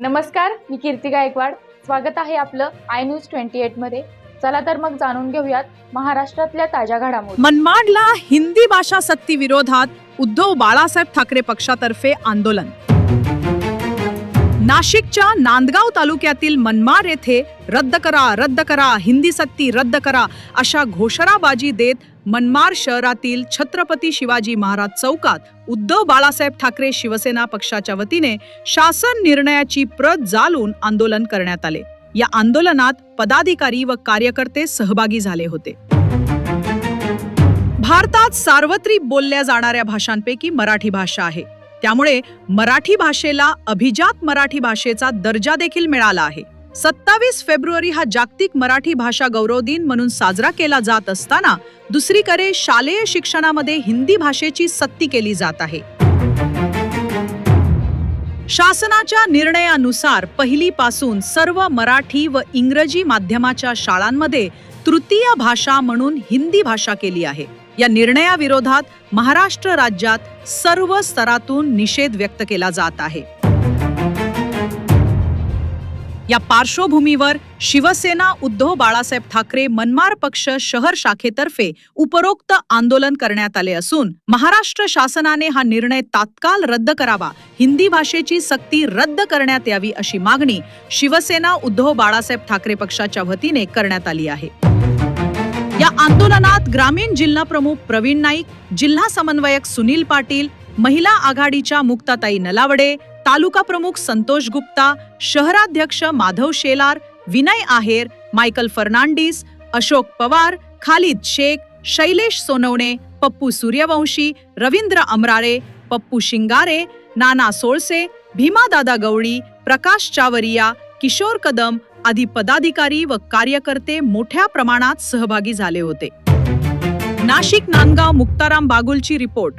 नमस्कार मी कीर्ती गायकवाड. स्वागत आहे आपलं आय न्यूज ट्वेंटी एटमध्ये. चला तर मग जाणून घेऊयात महाराष्ट्रातल्या ताज्या घडामोडी. मनमाडला हिंदी भाषा सक्ती विरोधात उद्धव बाळासाहेब ठाकरे पक्षातर्फे आंदोलन. नाशिकच्या नांदगाव तालुक्यातील मनमाड येथे रद्द करा रद्द करा हिंदी सक्ती रद्द करा अशा घोषणाबाजी देत मनमाड शहरातील छत्रपती शिवाजी महाराज चौकात उद्धव बाळासाहेब ठाकरे शिवसेना पक्षाच्या वतीने शासन निर्णयाची प्रत जालून आंदोलन करण्यात आले. या आंदोलनात पदाधिकारी व कार्यकर्ते सहभागी झाले होते. भारतात सार्वत्रिक बोलल्या जाणाऱ्या भाषांपैकी मराठी भाषा आहे. त्यामुळे मराठी भाषेला अभिजात मराठी भाषेचा दर्जा देखील मिळाला आहे. सत्तावीस फेब्रुवारी हा जागतिक मराठी भाषा गौरव दिन म्हणून साजरा केला जात असताना दुसरीकडे शालेय शिक्षणामध्ये हिंदी भाषेची सक्ती केली जात आहे. शासनाच्या निर्णयानुसार पहिलीपासून सर्व मराठी व इंग्रजी माध्यमाच्या शाळांमध्ये तृतीय भाषा म्हणून हिंदी भाषा केली आहे. या निर्णयाविरोधात महाराष्ट्र राज्यात सर्व स्तरातून निषेध व्यक्त केला जात आहे. या पार्श्वभूमीवर शिवसेना उद्धव बाळासाहेब ठाकरे मनमार पक्ष शहर शाखेतर्फे उपरोक्त आंदोलन करण्यात आले असून महाराष्ट्र शासनाने हा निर्णय तात्काळ रद्द करावा हिंदी भाषेची सक्ती रद्द करण्यात यावी अशी मागणी शिवसेना उद्धव बाळासाहेब ठाकरे पक्षाच्या वतीने करण्यात आली आहे. या आंदोलनात ग्रामीण जिल्हा प्रमुख प्रवीण नाईक जिल्हा समन्वयक सुनील पाटील महिला आघाडीच्या मुक्ताताई नलावडे तालुका प्रमुख संतोष गुप्ता शहराध्यक्ष माधव शेलार विनय आहेर मायकल फर्नांडिस अशोक पवार खालिद शेख शैलेश सोनवणे पप्पू सूर्यवंशी रवींद्र अमरारे पप्पू शिंगारे नाना सोळसे भीमादादा गवळी प्रकाश चावरिया किशोर कदम आदी पदाधिकारी व कार्यकर्ते मोठ्या प्रमाणात सहभागी झाले होते. नाशिक नांदगाव मुक्ताराम बागुलची रिपोर्ट.